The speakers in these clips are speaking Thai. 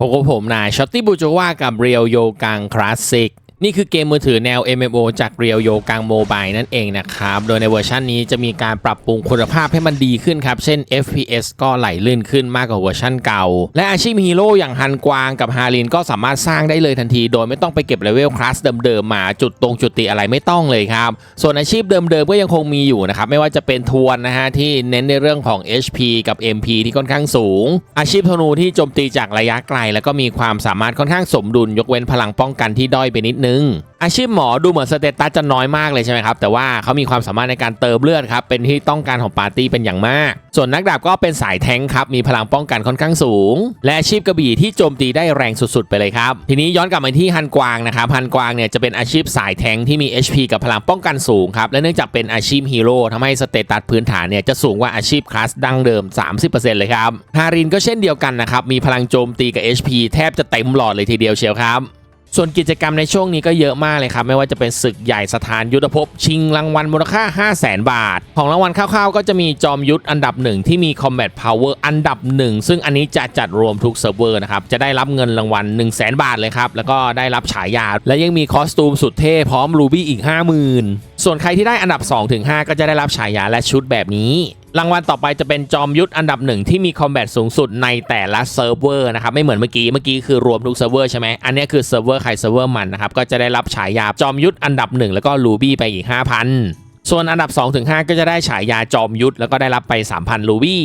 พบกับผมนายช็อตตี้บูจว่ากับเรียวโยกังคลาสสิก นี่คือเกมมือถือแนว MMO จากเรียวโยกังโมบายนั่นเองนะครับ โดยในเวอร์ชันนี้จะมีการปรับปรุงคุณภาพให้มันดีขึ้นครับ เช่น FPS ก็ไหลลื่นขึ้นมากกว่าเวอร์ชันเก่า และอาชีพฮีโร่อย่างฮันกวางกับฮารินก็สามารถสร้างได้เลยทันที โดยไม่ต้องไปเก็บเลเวลคลาสเดิมๆมาจุดตรงจุดตีอะไรไม่ต้องเลยครับ ส่วนอาชีพเดิมๆก็ยังคงมีอยู่นะครับไม่ว่าจะเป็นทวนนะฮะที่เน้นในเรื่องของ HP กับ MP ที่ค่อนข้างสูง อาชีพธนูที่โจมตีจากระยะไกล แล้วก็มีความสามารถค่อนข้างสมดุล ยกเว้นพลังป้องกันที่ด้อยไปนิดนึงอาชีพหมอดูเหมือนสเตตัสจะน้อยมากเลยใช่ไหมครับ แต่ว่าเขามีความสามารถในการเติมเลือดครับ เป็นที่ต้องการของปาร์ตี้เป็นอย่างมาก ส่วนนักดาบก็เป็นสายแทงครับ มีพลังป้องกันค่อนข้างสูง และอาชีพกระบี่ที่โจมตีได้แรงสุดๆ ไปเลยครับ ทีนี้ย้อนกลับมาที่ฮันกวางนะครับฮันกวางเนี่ยจะเป็นอาชีพสายแทงที่มี HP กับพลังป้องกันสูงครับและเนื่องจากเป็นอาชีพฮีโร่ทำให้สเตตัสพื้นฐานเนี่ยจะสูงกว่าอาชีพคลาสดั้งเดิม 30%เลยครับฮารินก็เช่นเดียวกันนะครับมีพลังโจมตีกับ HP แทบจะเต็มหลอดเลยทีเดียวเชียวครับ ส่วนกิจกรรมในช่วงนี้ก็เยอะมากเลยครับ ไม่ว่าจะเป็นศึกใหญ่สถานยุทธภพ ชิงรางวัลมูลค่า 5 0 0แสนบาท ของรางวัลคร่าวๆ ก็จะมีจอมยุทธอันดับหนึ่งที่มี Combat Power อันดับหนึ่งซึ่งอันนี้จะจัดรวมทุกเซิร์ฟเวอร์นะครับ จะได้รับเงินรางวัล 1 0 0 0 0แสนบาทเลยครับ แล้วก็ได้รับฉายา และยังมีคอสตูมสุดเท่พร้อมรูบี้อีก 50,000 ส่วนใครที่ได้อันดับ2-5ก็จะได้รับฉายาและชุดแบบนี้ รางวัลต่อไปจะเป็นจอมยุทธอันดับหนึ่งที่มีคอมแบทสูงสุดในแต่ละเซิร์ฟเวอร์นะครับไม่เหมือนเมื่อกี้เมื่อกี้คือรวมทุกเซิร์ฟเวอร์ใช่ไหมอันนี้คือเซิร์ฟเวอร์ใครเซิร์ฟเวอร์มันนะครับก็จะได้รับฉายาจอมยุทธอันดับหนึ่งแล้วก็ลูบี้ไปอีก 5,000 ส่วนอันดับ2-5ก็จะได้ฉายาจอมยุทธแล้วก็ได้รับไป 3,000ลูบี้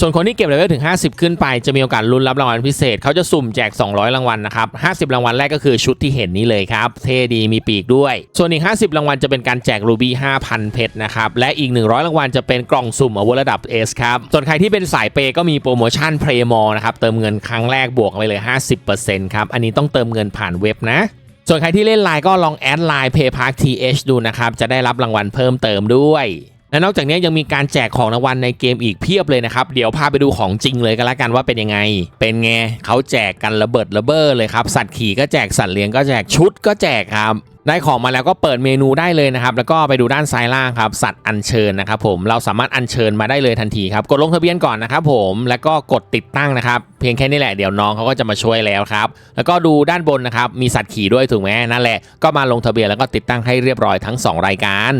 ส่วนคนที่เก็บเลเวลถึง 50 ขึ้นไปจะมีโอกาสลุ้นรับรางวัลพิเศษ เขาจะสุ่มแจก 200 รางวัลนะครับ 50 รางวัลแรกก็คือชุดที่เห็นนี้เลยครับ เท่ดีมีปีกด้วย ส่วนอีก 50 รางวัลจะเป็นการแจกรูบี้ 5,000 เพชรนะครับ และอีก 100 รางวัลจะเป็นกล่องสุ่มอาวุธระดับ S ครับ ส่วนใครที่เป็นสายเปย์ก็มีโปรโมชั่นเพลย์มอนะครับ เติมเงินครั้งแรกบวกไปเลย 50%ครับ อันนี้ต้องเติมเงินผ่านเว็บนะส่วนใครที่เล่นไลน์ก็ลองแอดไลน์ Paypark TH ดูนะครับ จะได้รับรางวัลเพิ่มเติมด้วย และนอกจากนี้ยังมีการแจกของรางวัลในเกมอีกเพียบเลยนะครับ เดี๋ยวพาไปดูของจริงเลยกันละกันว่าเป็นยังไง เป็นไงเขาแจกกันระเบิดระเบ้อเลยครับ สัตว์ขี่ก็แจกสัตว์เลี้ยงก็แจกชุดก็แจกครับได้ของมาแล้วก็เปิดเมนูได้เลยนะครับ แล้วก็ไปดูด้านซ้ายล่างครับ สัตว์อัญเชิญนะครับผมเราสามารถอัญเชิญมาได้เลยทันทีครับกดลงทะเบียนก่อนนะครับผมแล้วก็กดติดตั้งนะครับ เพียงแค่นี้แหละเดี๋ยวน้องเขาก็จะมาช่วยแล้วครับ แล้วก็ดูด้านบนนะครับมีสัตว์ขี่ด้วยถูกไหมนั่นแหละก็มาลงทะเบียนแล้วก็ติดตั้งให้เรียบร้อยทั้งสองรายการ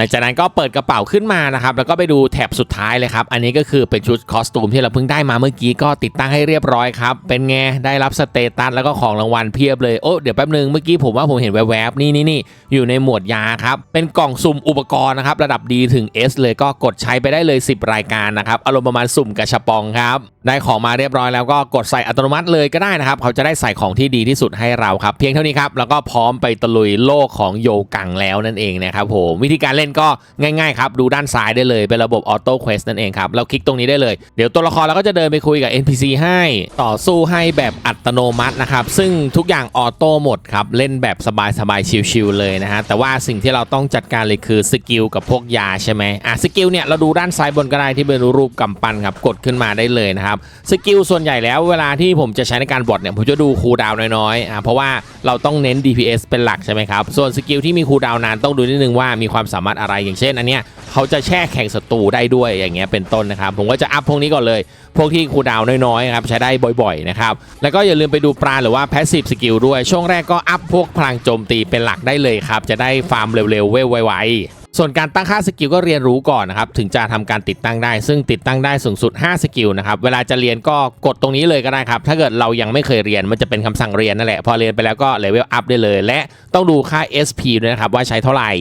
ลังจากนั้นก็เปิดกระเป๋าขึ้นมานะครับแล้วก็ไปดูแถบสุดท้ายเลยครับ อันนี้ก็คือเป็นชุดคอสตูมที่เราเพิ่งได้มาเมื่อกี้ก็ติดตั้งให้เรียบร้อยครับ เป็นไงได้รับสเตตัสแล้วก็ของรางวัลเพียบเลยโอ้เดี๋ยวแป๊บนึงเมื่อกี้ผมว่าผมเห็นแวบๆนี่นี่นี่อยู่ในหมวดยาครับ เป็นกล่องสุ่มอุปกรณ์นะครับระดับดีถึง S เลยก็กดใช้ไปได้เลย 10 รายการนะครับอารมณ์ประมาณสุ่มกระชบปองครับได้ของมาเรียบร้อยแล้วก็กดใส่อัตโนมัติเลยก็ได้นะครับ เขาจะได้ใส่ของที่ดีที่สุดให้เราครับ เพียงเท่านี้ครับแล้วก็พร้อมไปตะลุยโลกของโยกังแล้วนั่นเองนะครับผมวิธีการเล่นก็ง่ายๆครับดูด้านซ้ายได้เลยเป็นระบบออโต้เควสนั่นเองครับเราคลิกตรงนี้ได้เลยเดี๋ยวตัวละครเราก็จะเดินไปคุยกับ NPC ให้ต่อสู้ให้แบบอัตโนมัตินะครับซึ่งทุกอย่างออโต้หมดครับเล่นแบบสบายๆชิลๆเลยนะฮะแต่ว่าสิ่งที่เราต้องจัดการเลยคือสกิลกับพวกยาใช่ไหมอะสกิลเนี่ยเราดูด้านซ้ายบนก็ได้ที่เป็นรูปกำปั้นครับกดขึ้นมาได้เลยนะครับสกิลส่วนใหญ่แล้วเวลาที่ผมจะใช้ในการบอทเนี่ยผมจะดูคูลดาวน์น้อยๆอ่าเพราะว่าเราต้องเน้น DPS เป็นหลักใช่ไหมครับ ส่วนสกิลที่มีคูลดาวน์นานต้องดูนิดนึงว่ามีความสามารถอะไรอย่างเช่นอันเนี้ยเขาจะแช่แข่งศัตรูได้ด้วยอย่างเงี้ยเป็นต้นนะครับ ผมก็จะอัพพวกนี้ก่อนเลย พวกที่คูลดาวน้อยๆครับใช้ได้บ่อยๆนะครับ แล้วก็อย่าลืมไปดูปราหรือว่าแพสซีฟสกิลด้วย ช่วงแรกก็อัพพวกพลังโจมตีเป็นหลักได้เลยครับจะได้ฟาร์มเร็วๆเวลไวๆ ส่วนการตั้งค่าสกิลก็เรียนรู้ก่อนนะครับถึงจะทำการติดตั้งได้ ซึ่งติดตั้งได้สูงสุด 5 สกิลนะครับเวลาจะเรียนก็กดตรงนี้เลยก็ได้ครับ ถ้าเกิดเรายังไม่เคยเรียนมันจะเป็นคำสั่งเรียนนั่นแหละพอเรียนไปแล้วก็เลเวลอัพได้เลย และต้องดูค่า SP ด้วยนะครับว่าใช้เท่าไหร่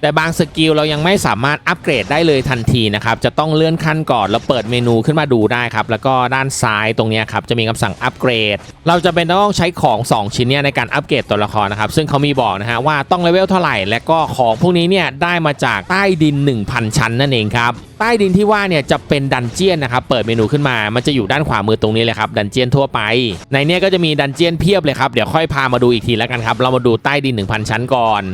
แต่บางสกิลเรายังไม่สามารถอัปเกรดได้เลยทันทีนะครับ จะต้องเลื่อนขั้นก่อนแล้วเปิดเมนูขึ้นมาดูได้ครับ แล้วก็ด้านซ้ายตรงนี้ครับ จะมีคำสั่งอัปเกรด เราจะเป็นต้องใช้ของ 2 ชิ้นเนี่ยในการอัปเกรดตัวละครนะครับ ซึ่งเขามีบอกนะฮะว่าต้องเลเวลเท่าไหร่ และก็ของพวกนี้เนี่ยได้มาจากใต้ดิน 1,000 ชั้นนั่นเองครับใต้ดินที่ว่าเนี่ยจะเป็นดันเจียนนะครับ เปิดเมนูขึ้นมา มันจะอยู่ด้านขวามือตรงนี้เลยครับ ดันเจียนทั่วไป ในเนี้ยก็จะมีดันเจียนเพียบเลยครับ เดี๋ยวค่อยพามาดูอีกทีแล้วกันครับ เรามาดูใต้ดิน 1,000 ชั้นก่อน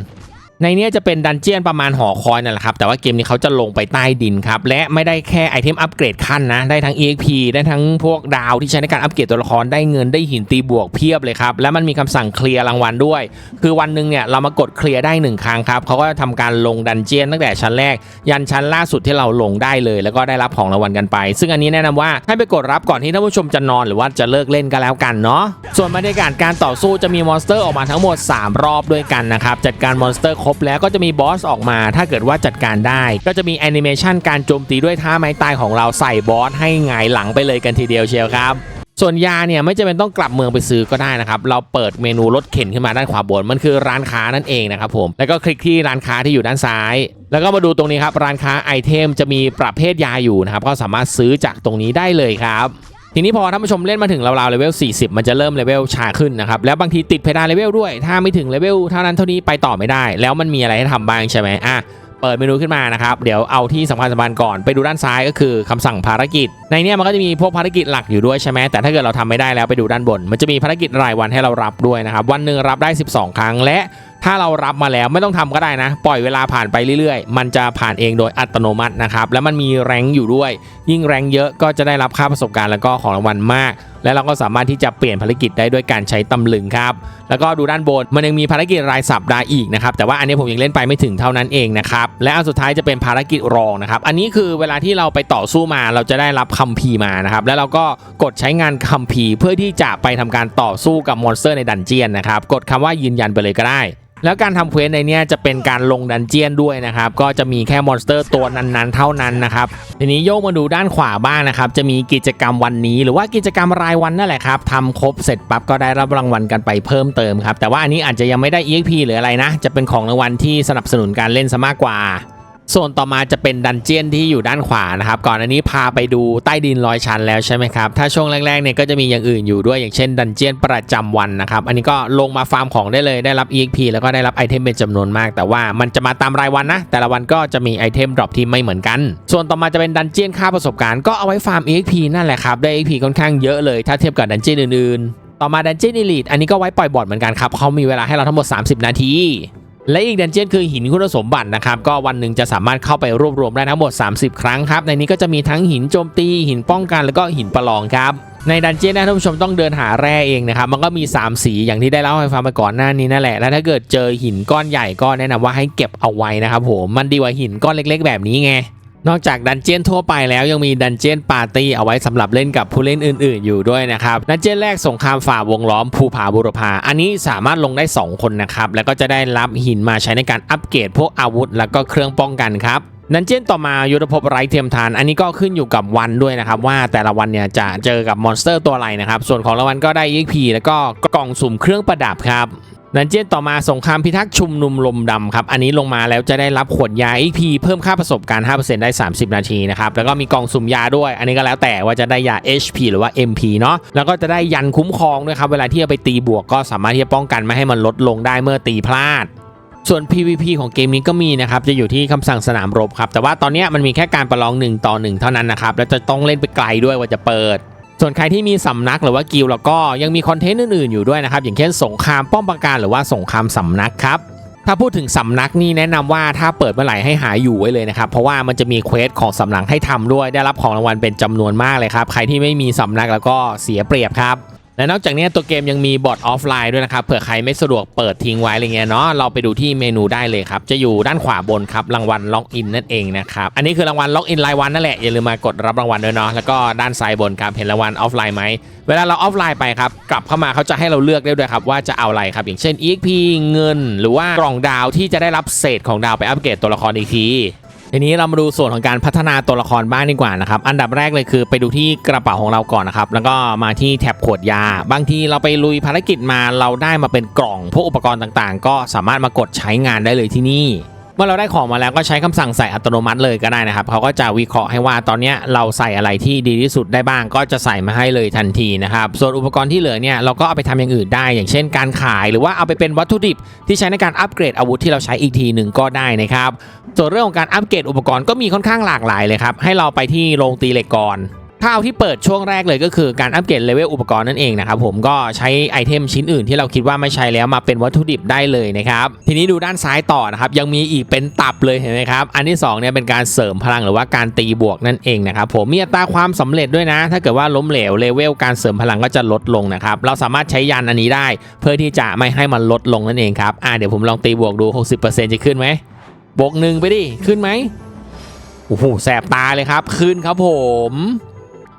ในนี้จะเป็นดันเจียนประมาณหอคอยนั่นแหละครับ แต่ว่าเกมนี้เขาจะลงไปใต้ดินครับ และไม่ได้แค่ไอเทมอัปเกรดขั้นนะ ได้ทั้ง EXP ได้ทั้งพวกดาวที่ใช้ในการอัปเกรดตัวละคร ได้เงินได้หินตีบวกเพียบเลยครับ และมันมีคำสั่งเคลียร์รางวัลด้วย คือวันหนึ่งเนี่ยเรามากดเคลียร์ได้หนึ่งครั้งครับเขาก็จะทำการลงดันเจียนตั้งแต่ชั้นแรก ยันชั้นล่าสุดที่เราลงได้เลย แล้วก็ได้รับของรางวัลกันไป ซึ่งอันนี้แนะนำว่าให้ไปกดรับก่อนที่ท่านผู้ชมจะนอนหรือว่าจะเลิกเล่นก็แล้วกันเนาะส่วนบรรยากาศการต่อสู้จะมีมอนสเตอร์ออกมาทั้งหมด 3 รอบด้วยกันนะครับจัดการมอนสเตอร์ครบแล้วก็จะมีบอสออกมา ถ้าเกิดว่าจัดการได้ ก็จะมีแอนิเมชันการโจมตีด้วยท่าไม้ตายของเราใส่บอสให้หงายหลังไปเลยกันทีเดียวเชียวครับส่วนยาเนี่ยไม่จำเป็นต้องกลับเมืองไปซื้อก็ได้นะครับ เราเปิดเมนูรถเข็นขึ้นมาด้านขวาบน มันคือร้านค้านั่นเองนะครับผม แล้วก็คลิกที่ร้านค้าที่อยู่ด้านซ้าย แล้วก็มาดูตรงนี้ครับ ร้านค้าไอเทมจะมีประเภทยาอยู่นะครับ ก็สามารถซื้อจากตรงนี้ได้เลยครับ ทีนี้พอท่านผู้ชมเล่นมาถึงราวๆเลเวล 40 มันจะเริ่มเลเวลช้าขึ้นนะครับ แล้วบางทีติดเพดานเลเวลด้วย ถ้าไม่ถึงเลเวลเท่านั้นเท่านี้ไปต่อไม่ได้ แล้วมันมีอะไรให้ทำบ้างใช่ไหมอะเปิดเมนูขึ้นมานะครับ เดี๋ยวเอาที่สำคัญสำคัญก่อนไปดูด้านซ้ายก็คือคำสั่งภารกิจ ในเนี้ยมันก็จะมีพวกภารกิจหลักอยู่ด้วยใช่ไหมแต่ถ้าเกิดเราทำไม่ได้แล้วไปดูด้านบน มันจะมีภารกิจรายวันให้เรารับด้วยนะครับ วันหนึ่งรับได้ 12 ครั้งและถ้าเรารับมาแล้วไม่ต้องทำก็ได้นะ ปล่อยเวลาผ่านไปเรื่อยๆ มันจะผ่านเองโดยอัตโนมัตินะครับแล้วมันมีแรงอยู่ด้วย ยิ่งแรงเยอะก็จะได้รับค่าประสบการณ์แล้วก็ของรางวัลมาก และเราก็สามารถที่จะเปลี่ยนภารกิจได้ด้วยการใช้ตำลึงครับแล้วก็ดูด้านบนมันยังมีภารกิจรายสัปดาห์อีกนะครับแต่ว่าอันนี้ผมยังเล่นไปไม่ถึงเท่านั้นเองนะครับและอันสุดท้ายจะเป็นภารกิจรองนะครับอันนี้คือเวลาที่เราไปต่อสู้มาเราจะได้รับคัมภีร์มานะครับแล้วเราก็กดใช้งานคัมภีร์เพื่อที่จะไปทำการต่อสู้กับมอนสเตอร์ในดันเจียนนะครับกดคำว่ายืนยันไปเลยก็ได้แล้วการทำเควสในเนี้ยจะเป็นการลงดันเจียนด้วยนะครับ ก็จะมีแค่มอนสเตอร์ตัวนั้นๆ เท่านั้นนะครับ ทีนี้โยกมาดูด้านขวาบ้างนะครับ จะมีกิจกรรมวันนี้หรือว่ากิจกรรมรายวันนั่นแหละครับทำครบเสร็จปั๊บก็ได้รับรางวัลกันไปเพิ่มเติมครับ แต่ว่าอันนี้อาจจะยังไม่ได้ EXP หรืออะไรนะ จะเป็นของรางวัลที่สนับสนุนการเล่นซะมากกว่า ส่วนต่อมาจะเป็นดันเจียนที่อยู่ด้านขวานะครับ ก่อนอันนี้พาไปดูใต้ดินลอยชันแล้วใช่ไหมครับ ถ้าช่วงแรกๆเนี่ยก็จะมีอย่างอื่นอยู่ด้วยอย่างเช่นดันเจียนประจำวันนะครับ อันนี้ก็ลงมาฟาร์มของได้เลยได้รับ EXP แล้วก็ได้รับไอเทมเป็นจำนวนมาก แต่ว่ามันจะมาตามรายวันนะ แต่ละวันก็จะมีไอเทมดรอปที่ไม่เหมือนกัน ส่วนต่อมาจะเป็นดันเจียนค่าประสบการณ์ก็เอาไว้ฟาร์ม EXP นั่นแหละครับได้ EXP ค่อนข้างเยอะเลย ถ้าเทียบกับดันเจียนอื่นๆ ต่อมาดันเจียน Elite อันนี้ก็ไว้ปล่อยบอดเหมือนกันครับเขามีเวลาให้เราทั้งหมด 30 นาที และอีกดันเจียนคือหินคุณสมบัตินะครับ ก็วันหนึ่งจะสามารถเข้าไปรวบรวมได้ทั้งหมด 30 ครั้งครับ ในนี้ก็จะมีทั้งหินโจมตี หินป้องกันแล้วก็หินประลองครับในดันเจียนนะท่านผู้ชมต้องเดินหาแร่เองนะครับ มันก็มี 3 สีอย่างที่ได้เล่าให้ฟังไปก่อนหน้านี้นั่นแหละ และถ้าเกิดเจอหินก้อนใหญ่ก็แนะนำว่าให้เก็บเอาไว้นะครับผม มันดีกว่าหินก้อนเล็ก ๆ แบบนี้ไง นอกจากดันเจียนทั่วไปแล้วยังมีดันเจียนปาร์ตี้เอาไว้สำหรับเล่นกับผู้เล่นอื่น ๆ อยู่ด้วยนะครับดันเจียนแรกสงครามฝ่าวงล้อมภูผาบุรพาอันนี้สามารถลงได้ 2 คนนะครับแล้วก็จะได้รับหินมาใช้ในการอัปเกรดพวกอาวุธ แล้วก็เครื่องป้องกันครับดันเจียนต่อมายุทธภพไร้เทียมทาน อันนี้ก็ขึ้นอยู่กับวันด้วยนะครับ ว่าแต่ละวันเนี่ยจะเจอกับมอนสเตอร์ตัวอะไรนะครับ ส่วนของรางวัลก็ได้ EXP แล้วก็กล่องสุ่มเครื่องประดับครับ ดันเจียนต่อมาสงครามพิทักษ์ชุมนุมลมดำครับ อันนี้ลงมาแล้วจะได้รับขวดยา EP เพิ่มค่าประสบการณ์ 5%ได้ 30 นาทีนะครับ แล้วก็มีกล่องสุ่มยาด้วย อันนี้ก็แล้วแต่ว่าจะได้ยา HP หรือว่า MP เนาะแล้วก็จะได้ยันคุ้มครองด้วยครับ เวลาที่เอาไปตีบวกก็สามารถที่จะป้องกันไม่ให้มันลดลงได้เมื่อตีพลาดส่วน PVP ของเกมนี้ก็มีนะครับ จะอยู่ที่คำสั่งสนามรบครับ แต่ว่าตอนนี้มันมีแค่การประลอง 1 ต่อ 1 เท่านั้นนะครับ แล้วจะต้องเล่นไปไกลด้วยว่าจะเปิด ส่วนใครที่มีสำนักหรือว่ากิลแล้วก็ยังมีคอนเทนต์อื่นๆอยู่ด้วยนะครับ อย่างเช่นสงครามป้อมปราการหรือว่าสงครามสำนักครับถ้าพูดถึงสำนักนี่แนะนำว่าถ้าเปิดเมื่อไหร่ให้หาอยู่ไว้เลยนะครับ เพราะว่ามันจะมีเควสของสำนักให้ทำด้วย ได้รับของรางวัลเป็นจำนวนมากเลยครับ ใครที่ไม่มีสำนักแล้วก็เสียเปรียบครับ และนอกจากนี้ตัวเกมยังมีบอทออฟไลน์ด้วยนะครับเผื่อใครไม่สะดวกเปิดทิ้งไว้อะไรเงี้ยเนาะเราไปดูที่เมนูได้เลยครับ จะอยู่ด้านขวาบนครับรางวัลล็อกอินนั่นเองนะครับอันนี้คือรางวัลล็อกอินรายวันนั่นแหละอย่าลืมมากดรับรางวัลด้วยเนาะแล้วก็ด้านซ้ายบนครับเห็นรางวัลออฟไลน์ไหมเวลาเราออฟไลน์ไปครับกลับเข้ามาเขาจะให้เราเลือกได้ด้วยครับว่าจะเอาอะไรครับอย่างเช่น EXP เงิน หรือว่ากล่องดาวที่จะได้รับเศษของดาวไปอัปเกรดตัวละครอีกที ทีนี้เรามาดูส่วนของการพัฒนาตัวละครบ้างดีกว่านะครับ อันดับแรกเลยคือไปดูที่กระเป๋าของเราก่อนนะครับ แล้วก็มาที่แท็บขวดยา บางทีเราไปลุยภารกิจมาเราได้มาเป็นกล่องพวกอุปกรณ์ต่างๆ ก็สามารถมากดใช้งานได้เลยที่นี่ เมื่อเราได้ของมาแล้วก็ใช้คำสั่งใส่อัตโนมัติเลยก็ได้นะครับเขาก็จะวิเคราะห์ให้ว่าตอนนี้เราใส่อะไรที่ดีที่สุดได้บ้าง ก็จะใส่มาให้เลยทันทีนะครับส่วนอุปกรณ์ที่เหลือเนี่ยเราก็เอาไปทำอย่างอื่นได้ อย่างเช่นการขาย หรือว่าเอาไปเป็นวัตถุดิบที่ใช้ในการอัปเกรดอาวุธที่เราใช้อีกทีหนึ่งก็ได้นะครับส่วนเรื่องของการอัปเกรดอุปกรณ์ก็มีค่อนข้างหลากหลายเลยครับให้เราไปที่โรงตีเหล็กก่อน ถ้าเอาที่เปิดช่วงแรกเลยก็คือการอัปเกรดเลเวลอุปกรณ์นั่นเองนะครับผมก็ใช้ไอเทมชิ้นอื่นที่เราคิดว่าไม่ใช้แล้วมาเป็นวัตถุดิบได้เลยนะครับทีนี้ดูด้านซ้ายต่อนะครับยังมีอีกเป็นตับเลยเห็นไหมครับอันที่สองเนี่ยเป็นการเสริมพลังหรือว่าการตีบวกนั่นเองนะครับผมมีอัตราความสำเร็จด้วยนะ ถ้าเกิดว่าล้มเหลวเลเวลการเสริมพลังก็จะลดลงนะครับเราสามารถใช้ยันอันนี้ได้ เพื่อที่จะไม่ให้มันลดลงนั่นเองครับอ่าเดี๋ยวผมลองตีบวกดู 60%จะขึ้นไหมบวกหนึ่งไปดิขึ้นไหมโอ้โหแสบตาเลยครับ ขึ้นครับผม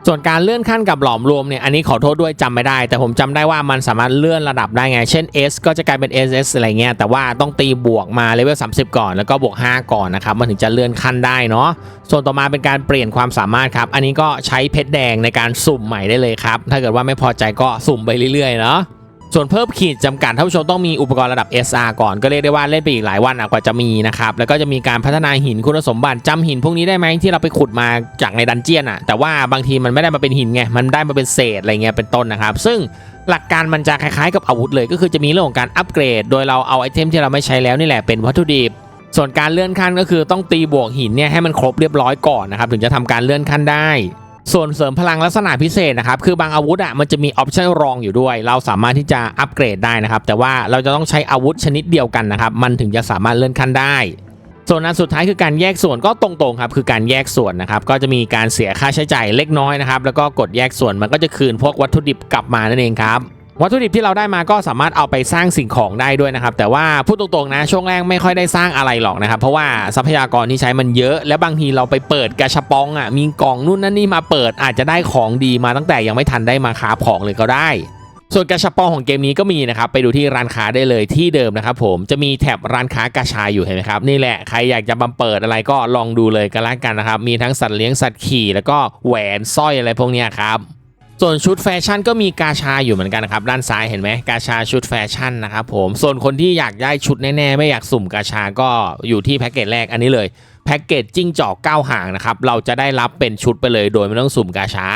ส่วนการเลื่อนขั้นกับหลอมรวมเนี่ยอันนี้ขอโทษด้วยจำไม่ได้ แต่ผมจำได้ว่ามันสามารถเลื่อนระดับได้ไง เช่น S ก็จะกลายเป็น SS อะไรเงี้ยแต่ว่าต้องตีบวกมาเลเวล30 ก่อน แล้วก็บวก 5 ก่อนนะครับมันถึงจะเลื่อนขั้นได้เนาะส่วนต่อมาเป็นการเปลี่ยนความสามารถครับ อันนี้ก็ใช้เพชรแดงในการสุ่มใหม่ได้เลยครับ ถ้าเกิดว่าไม่พอใจก็สุ่มไปเรื่อยๆเนาะ ส่วนเพิ่มขีดจำกัดท่านผู้ชมต้องมีอุปกรณ์ระดับ SR ก่อนก็เรียกได้ว่าเล่นไปอีกหลายวันกว่าจะมีนะครับ แล้วก็จะมีการพัฒนาหินคุณสมบัติจำหินพวกนี้ได้ไหมที่เราไปขุดมาจากในดันเจียนอะแต่ว่าบางทีมันไม่ได้มาเป็นหินไงมันได้มาเป็นเศษอะไรเงี้ยเป็นต้นนะครับ ซึ่งหลักการมันจะคล้ายๆกับอาวุธเลย ก็คือจะมีเรื่องของการอัปเกรด โดยเราเอาไอเทมที่เราไม่ใช้แล้วนี่แหละเป็นวัตถุดิบส่วนการเลื่อนขั้นก็คือต้องตีบวกหินเนี่ยให้มันครบเรียบร้อยก่อนนะครับถึงจะทำการเลื่อนขั้นได้ ส่วนเสริมพลังลักษณะพิเศษนะครับ คือบางอาวุธอะมันจะมีออปชั่นรองอยู่ด้วย เราสามารถที่จะอัปเกรดได้นะครับ แต่ว่าเราจะต้องใช้อาวุธชนิดเดียวกันนะครับ มันถึงจะสามารถเลื่อนขั้นได้ ส่วนอันสุดท้ายคือการแยกส่วนก็ตรงๆครับ คือการแยกส่วนนะครับ ก็จะมีการเสียค่าใช้จ่ายเล็กน้อยนะครับ แล้วก็กดแยกส่วนมันก็จะคืนพวกวัตถุดิบกลับมานั่นเองครับ วัตถุดิบที่เราได้มาก็สามารถเอาไปสร้างสิ่งของได้ด้วยนะครับ แต่ว่าพูดตรงๆนะช่วงแรกไม่ค่อยได้สร้างอะไรหรอกนะครับ เพราะว่าทรัพยากรที่ใช้มันเยอะ และบางทีเราไปเปิดกระชับปองอะมีกล่องนู่นนั่นนี่มาเปิดอาจจะได้ของดีมาตั้งแต่ยังไม่ทันได้มาคราของเลยก็ได้ส่วนกระชับปองของเกมนี้ก็มีนะครับ ไปดูที่ร้านค้าได้เลยที่เดิมนะครับผมจะมีแท็บร้านค้ากาชาอยู่เห็นไหมครับ นี่แหละใครอยากจะมาเปิดอะไรก็ลองดูเลยก็แล้วกันนะครับ มีทั้งสัตว์เลี้ยงสัตว์ขี่แล้วก็แหวนสร้อยอะไรพวกนี้ครับ ส่วนชุดแฟชั่นก็มีกาชาอยู่เหมือนกันนะครับด้านซ้ายเห็นไหมกาชาชุดแฟชั่นนะครับผมส่วนคนที่อยากได้ชุดแน่ๆไม่อยากสุ่มกาชาก็อยู่ที่แพ็กเกจแรกอันนี้เลยแพ็กเกจจิ้งจอกเก้าหางนะครับเราจะได้รับเป็นชุดไปเลยโดยไม่ต้องสุ่มกาชา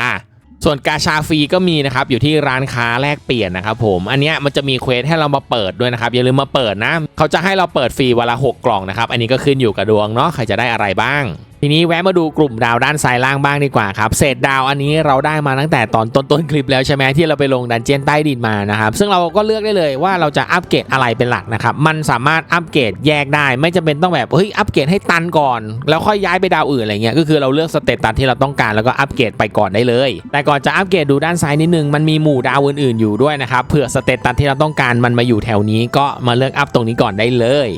ส่วนกาชาฟรีก็มีนะครับอยู่ที่ร้านค้าแลกเปลี่ยนนะครับผมอันนี้มันจะมีเควสให้เรามาเปิดด้วยนะครับอย่าลืมมาเปิดนะเขาจะให้เราเปิดฟรีวันละหกกล่องนะครับอันนี้ก็ขึ้นอยู่กับดวงเนาะใครจะได้อะไรบ้าง ทีนี้แวะมาดูกลุ่มดาวด้านซ้ายล่างบ้างดีกว่าครับเศษดาวอันนี้เราได้มาตั้งแต่ตอนต้นต้นๆคลิปแล้วใช่ไหมที่เราไปลงดันเจียนใต้ดินมานะครับซึ่งเราก็เลือกได้เลยว่าเราจะอัปเกรดอะไรเป็นหลักนะครับมันสามารถอัปเกรดแยกได้ ไม่จำเป็นต้องแบบเฮ้ยอัปเกรดให้ตันก่อน แล้วค่อยย้ายไปดาวอื่นอะไรเงี้ยก็คือเราเลือกสเตตัสที่เราต้องการแล้วก็อัปเกรดไปก่อนได้เลย แต่ก่อนจะอัปเกรดดูด้านซ้ายนิดนึงมันมีหมู่ดาวอื่นๆอยู่ด้วยนะครับเผื่อสเตตัสที่เราต้องการมันมาอยู่แถวนี้ก็มาเลือกอัพตรงนี้ก่อนได้เลย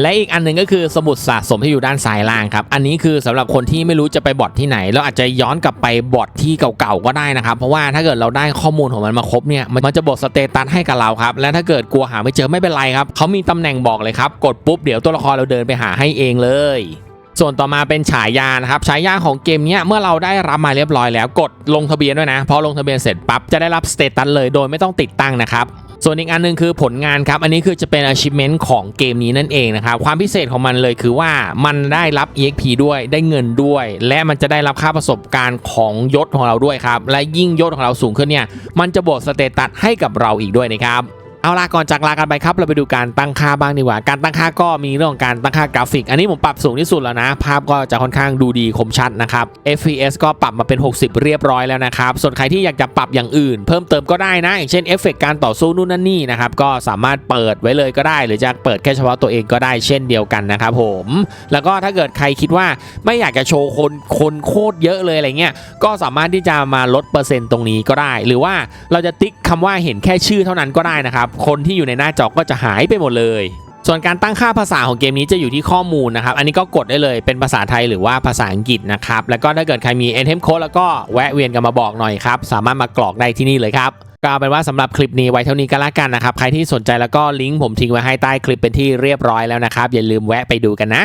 และอีกอันหนึ่งก็คือสมุดสะสมที่อยู่ด้านซ้ายล่างครับ อันนี้คือสำหรับคนที่ไม่รู้จะไปบอทที่ไหน แล้วอาจจะย้อนกลับไปบอทที่เก่าๆก็ได้นะครับ เพราะว่าถ้าเกิดเราได้ข้อมูลของมันมาครบเนี่ย มันจะบดสเตตัสให้กับเราครับ และถ้าเกิดกลัวหาไม่เจอไม่เป็นไรครับ เขามีตำแหน่งบอกเลยครับ กดปุ๊บเดี๋ยวตัวละครเราเดินไปหาให้เองเลยส่วนต่อมาเป็นฉายานะครับฉายาของเกมนี้เมื่อเราได้รับมาเรียบร้อยแล้วกดลงทะเบียนด้วยนะพอลงทะเบียนเสร็จปั๊บจะได้รับสเตตัสเลยโดยไม่ต้องติดตั้งนะครับ ส่วนอีกอันหนึงคือผลงานครับ อันนี้คือจะเป็น achievement ของเกมนี้นั่นเองนะครับ ความพิเศษของมันเลยคือว่ามันได้รับ EXP ด้วยได้เงินด้วย และมันจะได้รับค่าประสบการณ์ของยศของเราด้วยครับ และยิ่งยศของเราสูงขึ้นเนี่ย มันจะบวกสเตตัสให้กับเราอีกด้วยนะครับ เอาละก่อนจากลากันไปครับ เราไปดูการตั้งค่าบ้างดีกว่า การตั้งค่าก็มีเรื่องของการตั้งค่ากราฟิก อันนี้ผมปรับสูงที่สุดแล้วนะ ภาพก็จะค่อนข้างดูดีคมชัดนะครับ FPS ก็ปรับมาเป็น 60 เรียบร้อยแล้วนะครับ ส่วนใครที่อยากจะปรับอย่างอื่น เพิ่มเติมก็ได้นะ อย่างเช่นเอฟเฟกต์การต่อสู้นู่นนั่นนี่นะครับ ก็สามารถเปิดไว้เลยก็ได้ หรือจะเปิดแค่เฉพาะตัวเองก็ได้เช่นเดียวกันนะครับผม แล้วก็ถ้าเกิดใครคิดว่าไม่อยากจะโชว์คนคนโคตรเยอะเลยอะไรเงี้ย ก็สามารถที่จะมาลดเปอร์เซ็นต์ตรงนี้ก็ได้ หรือว่าเราจะติ๊กคำว่าเห็นแค่ชื่อเท่านั้นก็ได้นะครับคนที่อยู่ในหน้าจอก็จะหายไปหมดเลย ส่วนการตั้งค่าภาษาของเกมนี้จะอยู่ที่ข้อมูลนะครับ อันนี้ก็กดได้เลยเป็นภาษาไทยหรือว่าภาษาอังกฤษนะครับ แล้วก็ถ้าเกิดใครมี n t m code แล้วก็แวะเวียนกันมาบอกหน่อยครับ สามารถมากรอกได้ที่นี่เลยครับก็เอาเป็นว่าสำหรับคลิปนี้ไว้เท่านี้ก็แล้วกันนะครับ ใครที่สนใจแล้วก็ลิงก์ผมทิ้งไว้ให้ใต้คลิปเป็นที่เรียบร้อยแล้วนะครับ อย่าลืมแวะไปดูกันนะ